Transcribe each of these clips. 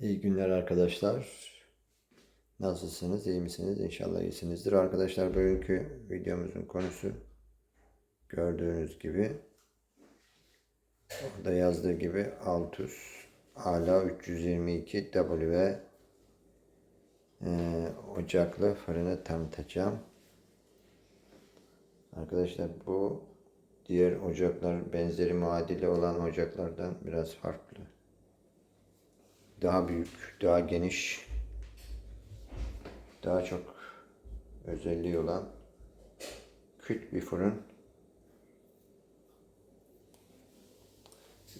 İyi günler arkadaşlar. Nasılsınız? iyi misiniz? İnşallah iyisinizdir. Arkadaşlar bugünkü videomuzun konusu gördüğünüz gibi orada yazdığı gibi Altus Ala 322 W e, ocaklı fırını tanıtacağım. Arkadaşlar bu diğer ocaklar benzeri muadili olan ocaklardan biraz farklı daha büyük, daha geniş, daha çok özelliği olan küt bir fırın.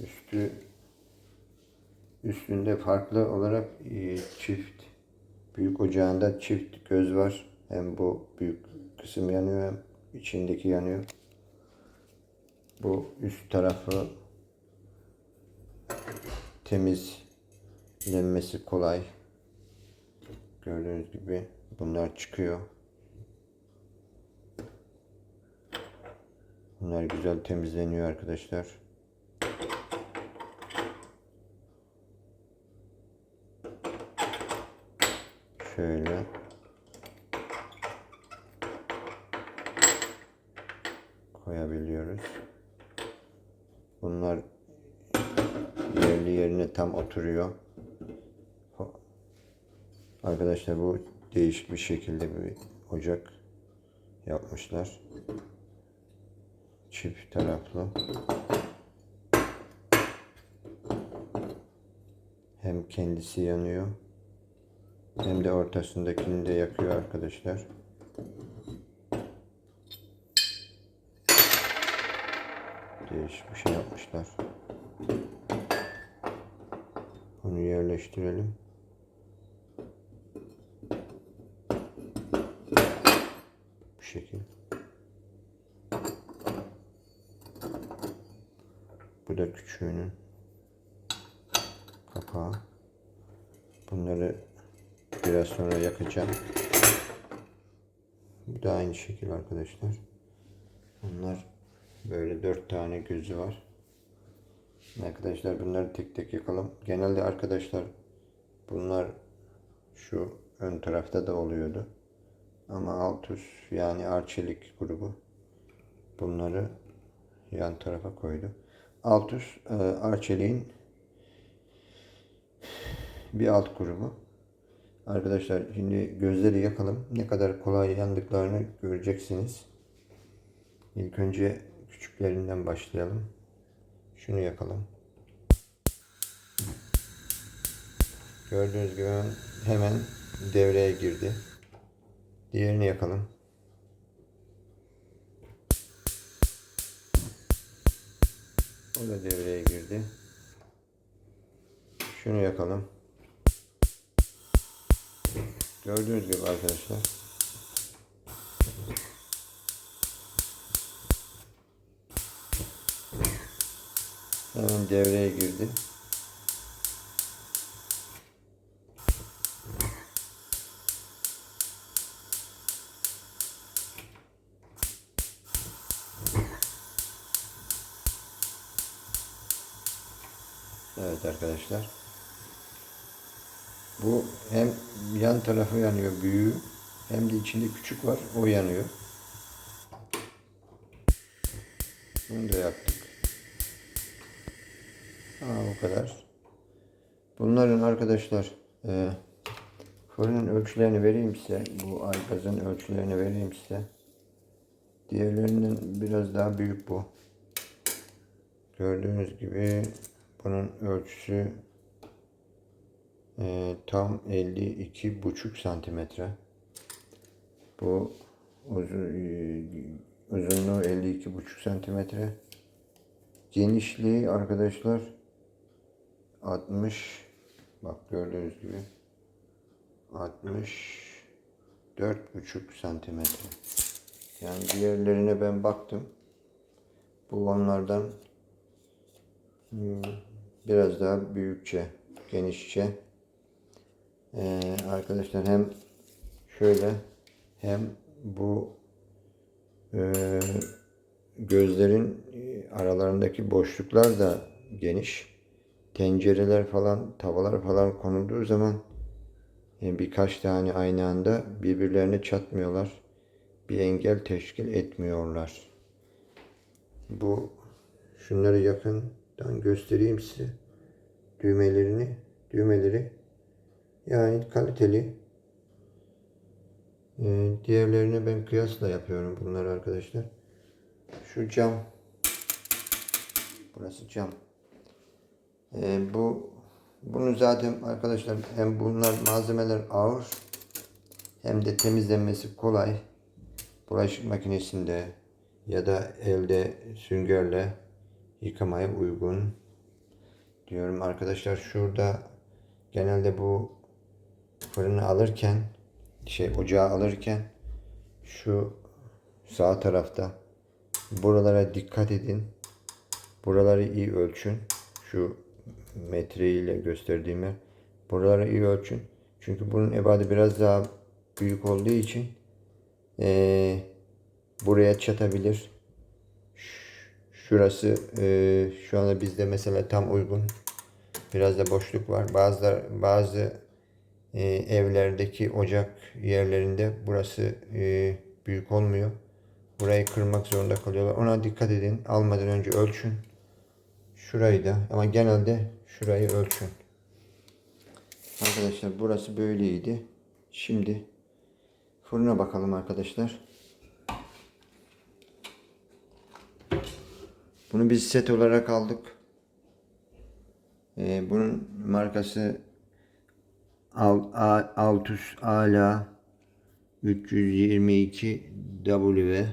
Üstü üstünde farklı olarak e, çift büyük ocağında çift göz var. Hem bu büyük kısım yanıyor hem içindeki yanıyor. Bu üst tarafı temiz Lenmesi kolay. Gördüğünüz gibi bunlar çıkıyor. Bunlar güzel temizleniyor arkadaşlar. Şöyle. koyabiliyoruz. Bunlar yerli yerine tam oturuyor. Arkadaşlar bu değişik bir şekilde bir ocak yapmışlar. Çift taraflı. Hem kendisi yanıyor hem de ortasındakini de yakıyor arkadaşlar. Değişik bir şey yapmışlar. Bunu yerleştirelim. şekil. Bu da küçüğünün kapağı. Bunları biraz sonra yakacağım. Bu da aynı şekil arkadaşlar. Bunlar böyle dört tane gözü var. Arkadaşlar bunları tek tek yakalım. Genelde arkadaşlar bunlar şu ön tarafta da oluyordu. Ama Altus yani Arçelik grubu bunları yan tarafa koydu. Altus e, Arçelik'in bir alt grubu. Arkadaşlar şimdi gözleri yakalım. Ne kadar kolay yandıklarını göreceksiniz. İlk önce küçüklerinden başlayalım. Şunu yakalım. Gördüğünüz gibi hemen devreye girdi. Diğerini yakalım. O da devreye girdi. Şunu yakalım. Gördüğünüz gibi arkadaşlar. Hemen devreye girdi. Evet arkadaşlar. Bu hem yan tarafı yanıyor büyüğü hem de içinde küçük var o yanıyor. Bunu da yaptık. Ha, bu kadar. Bunların arkadaşlar e, fırının ölçülerini vereyim size. Bu aygazın ölçülerini vereyim size. Diğerlerinden biraz daha büyük bu. Gördüğünüz gibi bunun ölçüsü e, tam 52 buçuk santimetre. Bu uzun, e, uzunluğu 52 buçuk santimetre. Genişliği arkadaşlar 60 bak gördüğünüz gibi 64 buçuk santimetre. Yani diğerlerine ben baktım. Bu onlardan hmm, biraz daha büyükçe, genişçe. Ee, arkadaşlar hem şöyle hem bu e, gözlerin aralarındaki boşluklar da geniş. tencereler falan, tavalar falan konulduğu zaman e, birkaç tane aynı anda birbirlerine çatmıyorlar. Bir engel teşkil etmiyorlar. Bu şunları yakından göstereyim size. Düğmelerini, düğmeleri yani kaliteli. E, diğerlerine ben kıyasla yapıyorum bunları arkadaşlar. Şu cam. Burası cam. Ee, bu bunu zaten arkadaşlar hem bunlar malzemeler ağır hem de temizlenmesi kolay. Bulaşık makinesinde ya da elde süngerle yıkamaya uygun. Diyorum arkadaşlar şurada genelde bu fırını alırken şey ocağı alırken şu sağ tarafta buralara dikkat edin. Buraları iyi ölçün. Şu metreyle gösterdiğim yer. Buraları iyi ölçün. Çünkü bunun ebadı biraz daha büyük olduğu için eee, buraya çatabilir. Şurası eee, şu anda bizde mesela tam uygun. Biraz da boşluk var. Bazı bazı eee, evlerdeki ocak yerlerinde burası eee, büyük olmuyor. Burayı kırmak zorunda kalıyorlar. Ona dikkat edin. Almadan önce ölçün. Şurayı da ama genelde şurayı ölçün. Arkadaşlar burası böyleydi. Şimdi fırına bakalım arkadaşlar. Bunu biz set olarak aldık. Ee, bunun markası Altus Ala 322 W.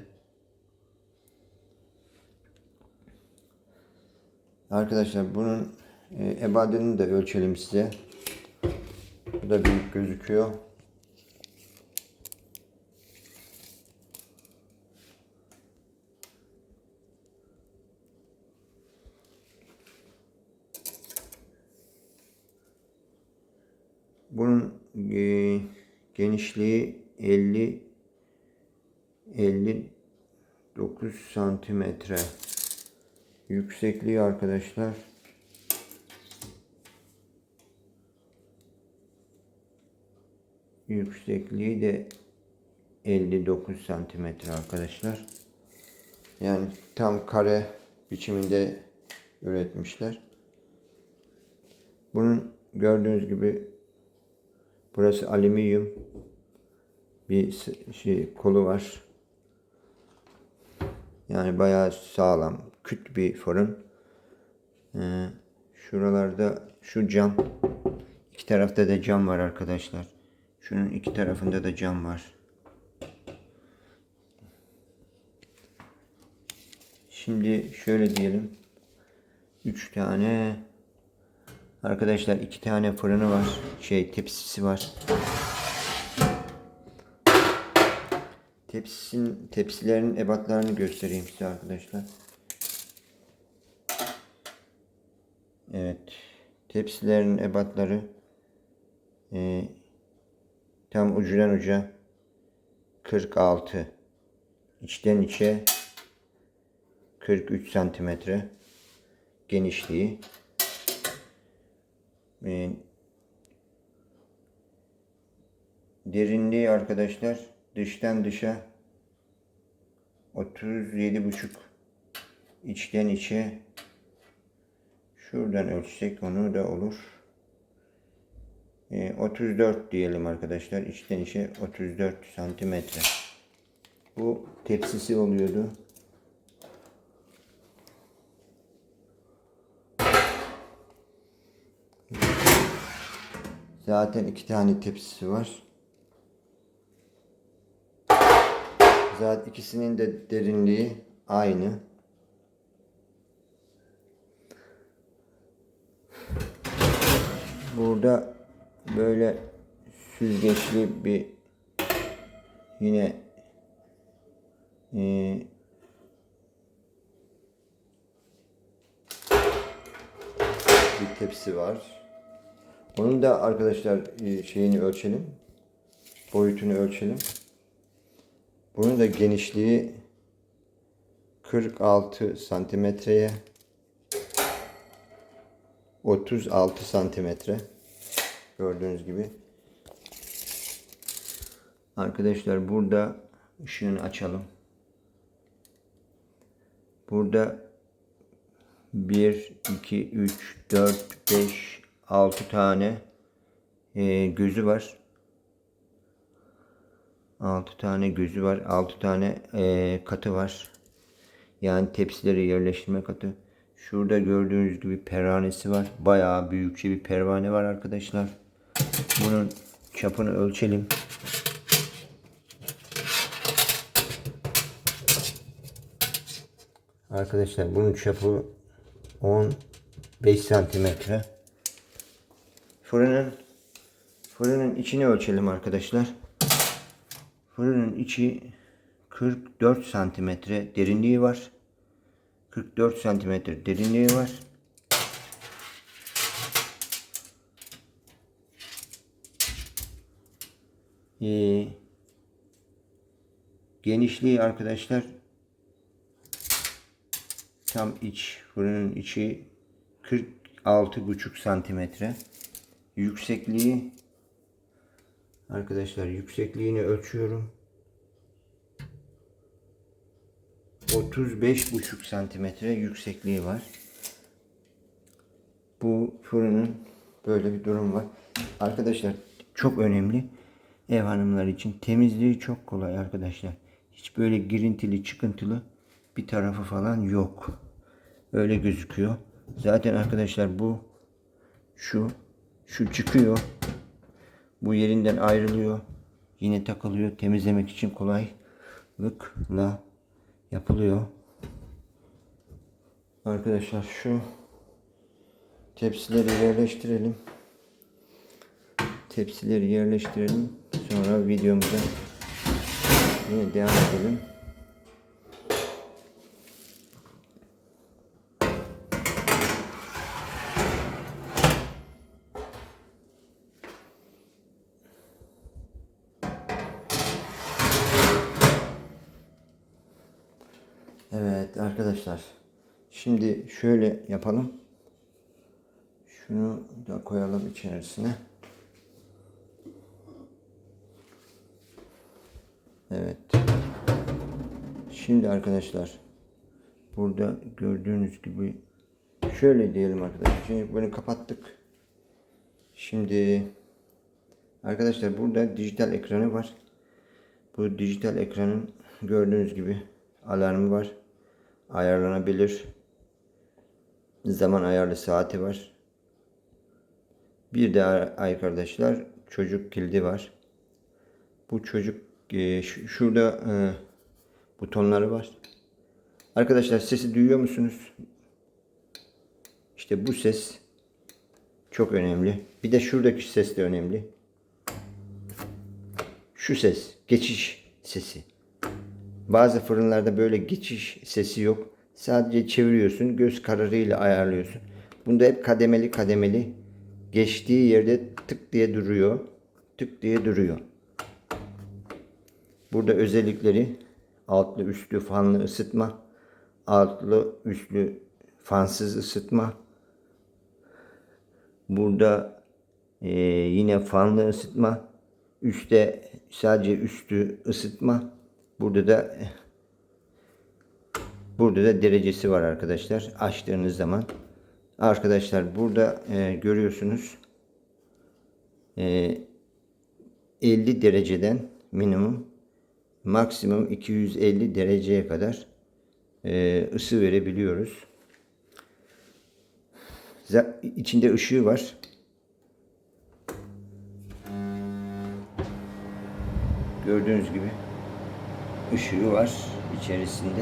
Arkadaşlar bunun e, ebadını da ölçelim size. Bu da büyük gözüküyor. Bunun e, genişliği 50 59 santimetre. Yüksekliği arkadaşlar yüksekliği de 59 santimetre arkadaşlar. Yani tam kare biçiminde üretmişler. Bunun gördüğünüz gibi burası alüminyum bir şey kolu var. Yani bayağı sağlam, küt bir fırın. Ee, şuralarda şu cam. iki tarafta da cam var arkadaşlar. Şunun iki tarafında da cam var. Şimdi şöyle diyelim. Üç tane arkadaşlar iki tane fırını var. Şey tepsisi var. Tepsisin, tepsilerin ebatlarını göstereyim size arkadaşlar. Evet. Tepsilerin ebatları e, tam ucudan uca 46 içten içe 43 santimetre genişliği e, derinliği arkadaşlar dıştan dışa 37 buçuk içten içe şuradan ölçsek onu da olur. E, 34 diyelim arkadaşlar. İçten içe 34 santimetre. Bu tepsisi oluyordu. Zaten iki tane tepsisi var. Zaten ikisinin de derinliği aynı. Burada böyle süzgeçli bir yine e, bir tepsi var. Onun da arkadaşlar e, şeyini ölçelim. Boyutunu ölçelim. Bunun da genişliği 46 santimetreye 36 santimetre. Gördüğünüz gibi. Arkadaşlar burada ışığını açalım. Burada 1, 2, 3, 4, 5, 6 tane e, gözü var. 6 tane gözü var. 6 tane e, katı var. Yani tepsileri yerleştirme katı. Şurada gördüğünüz gibi pervanesi var. Bayağı büyükçe bir pervane var arkadaşlar. Bunun çapını ölçelim. Arkadaşlar bunun çapı 15 santimetre. Fırının fırının içini ölçelim arkadaşlar. Fırının içi 44 santimetre derinliği var. 44 santimetre derinliği var. Ee, genişliği arkadaşlar tam iç fırının içi 46,5 santimetre. Yüksekliği arkadaşlar yüksekliğini ölçüyorum. 35,5 santimetre yüksekliği var. Bu fırının böyle bir durum var. Arkadaşlar çok önemli. Ev hanımları için temizliği çok kolay arkadaşlar. Hiç böyle girintili çıkıntılı bir tarafı falan yok. Öyle gözüküyor. Zaten arkadaşlar bu şu şu çıkıyor. Bu yerinden ayrılıyor. Yine takılıyor. Temizlemek için kolaylıkla yapılıyor. Arkadaşlar şu tepsileri yerleştirelim. Tepsileri yerleştirelim. Sonra videomuza yine devam edelim. Evet arkadaşlar. Şimdi şöyle yapalım. Şunu da koyalım içerisine. Evet. Şimdi arkadaşlar burada gördüğünüz gibi şöyle diyelim arkadaşlar. Şimdi bunu kapattık. Şimdi arkadaşlar burada dijital ekranı var. Bu dijital ekranın gördüğünüz gibi alarmı var. Ayarlanabilir. Zaman ayarlı saati var. Bir de arkadaşlar çocuk kilidi var. Bu çocuk e, şurada e, butonları var. Arkadaşlar sesi duyuyor musunuz? İşte bu ses çok önemli. Bir de şuradaki ses de önemli. Şu ses, geçiş sesi. Bazı fırınlarda böyle geçiş sesi yok. Sadece çeviriyorsun, göz kararıyla ayarlıyorsun. Bunda hep kademeli kademeli geçtiği yerde tık diye duruyor. Tık diye duruyor. Burada özellikleri altlı üstlü fanlı ısıtma, altlı üstlü fansız ısıtma. Burada e, yine fanlı ısıtma, üstte sadece üstü ısıtma. Burada da burada da derecesi var arkadaşlar. Açtığınız zaman arkadaşlar burada e, görüyorsunuz e, 50 dereceden minimum maksimum 250 dereceye kadar e, ısı verebiliyoruz. İçinde ışığı var. Gördüğünüz gibi ışığı var içerisinde.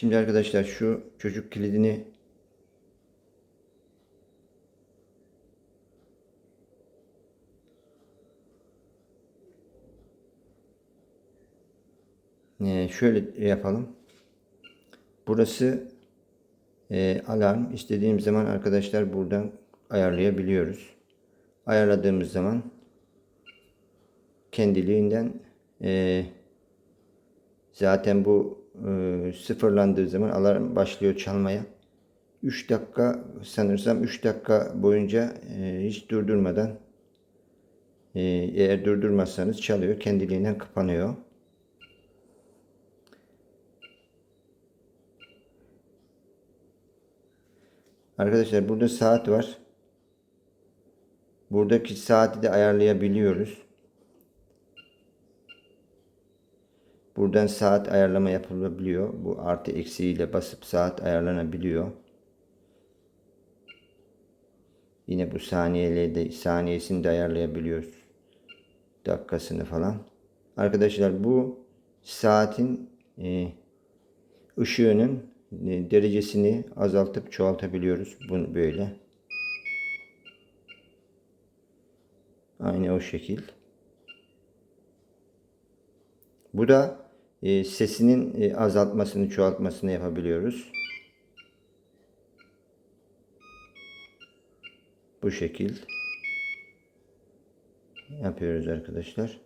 Şimdi arkadaşlar şu çocuk kilidini Ee, şöyle yapalım. Burası e, alarm. İstediğim zaman arkadaşlar buradan ayarlayabiliyoruz. Ayarladığımız zaman kendiliğinden e, Zaten bu e, sıfırlandığı zaman alarm başlıyor çalmaya. 3 dakika sanırsam 3 dakika boyunca e, hiç durdurmadan e, eğer durdurmazsanız çalıyor. Kendiliğinden kapanıyor. Arkadaşlar burada saat var. Buradaki saati de ayarlayabiliyoruz. Buradan saat ayarlama yapılabiliyor. Bu artı eksiğiyle basıp saat ayarlanabiliyor. Yine bu saniyeleri de saniyesini de ayarlayabiliyoruz. Dakikasını falan. Arkadaşlar bu saatin e, ışığının e, derecesini azaltıp çoğaltabiliyoruz. Bunu böyle. Aynı o şekil. Bu da e, sesinin e, azaltmasını, çoğaltmasını yapabiliyoruz. Bu şekil yapıyoruz arkadaşlar.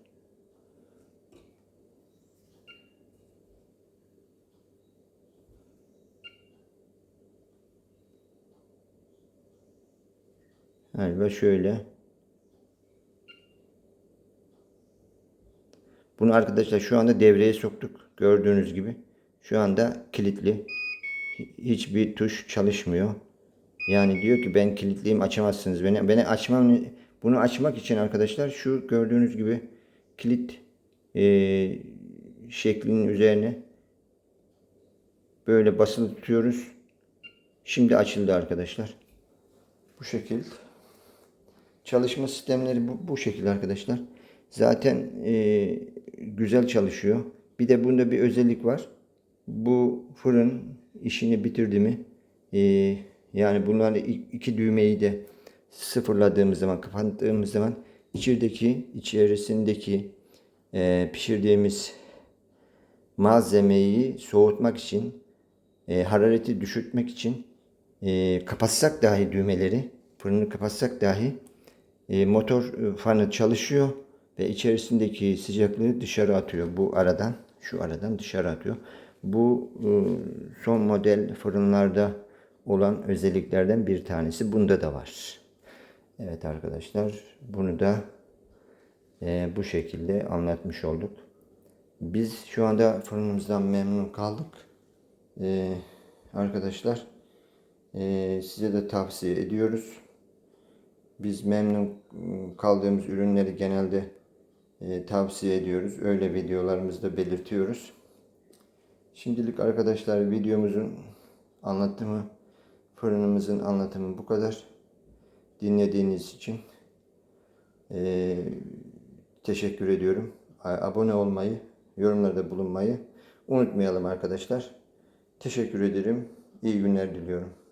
Galiba şöyle. Bunu arkadaşlar şu anda devreye soktuk. Gördüğünüz gibi. Şu anda kilitli. Hiçbir tuş çalışmıyor. Yani diyor ki ben kilitliyim açamazsınız beni. Beni açmam bunu açmak için arkadaşlar şu gördüğünüz gibi kilit e, şeklinin üzerine böyle basılı tutuyoruz. Şimdi açıldı arkadaşlar. Bu şekil. Çalışma sistemleri bu, bu şekilde arkadaşlar. Zaten e, güzel çalışıyor. Bir de bunda bir özellik var. Bu fırın işini bitirdi mi e, yani bunların iki düğmeyi de sıfırladığımız zaman kapattığımız zaman içerideki içerisindeki e, pişirdiğimiz malzemeyi soğutmak için e, harareti düşürtmek için e, kapatsak dahi düğmeleri fırını kapatsak dahi e, motor fanı çalışıyor ve içerisindeki sıcaklığı dışarı atıyor bu aradan şu aradan dışarı atıyor. Bu e, son model fırınlarda olan özelliklerden bir tanesi. Bunda da var. Evet arkadaşlar bunu da e, bu şekilde anlatmış olduk. Biz şu anda fırınımızdan memnun kaldık. E, arkadaşlar size de tavsiye ediyoruz. Biz memnun kaldığımız ürünleri genelde e, tavsiye ediyoruz. Öyle videolarımızda belirtiyoruz. Şimdilik arkadaşlar videomuzun anlatımı, fırınımızın anlatımı bu kadar. Dinlediğiniz için e, teşekkür ediyorum. Abone olmayı, yorumlarda bulunmayı unutmayalım arkadaşlar. Teşekkür ederim. İyi günler diliyorum.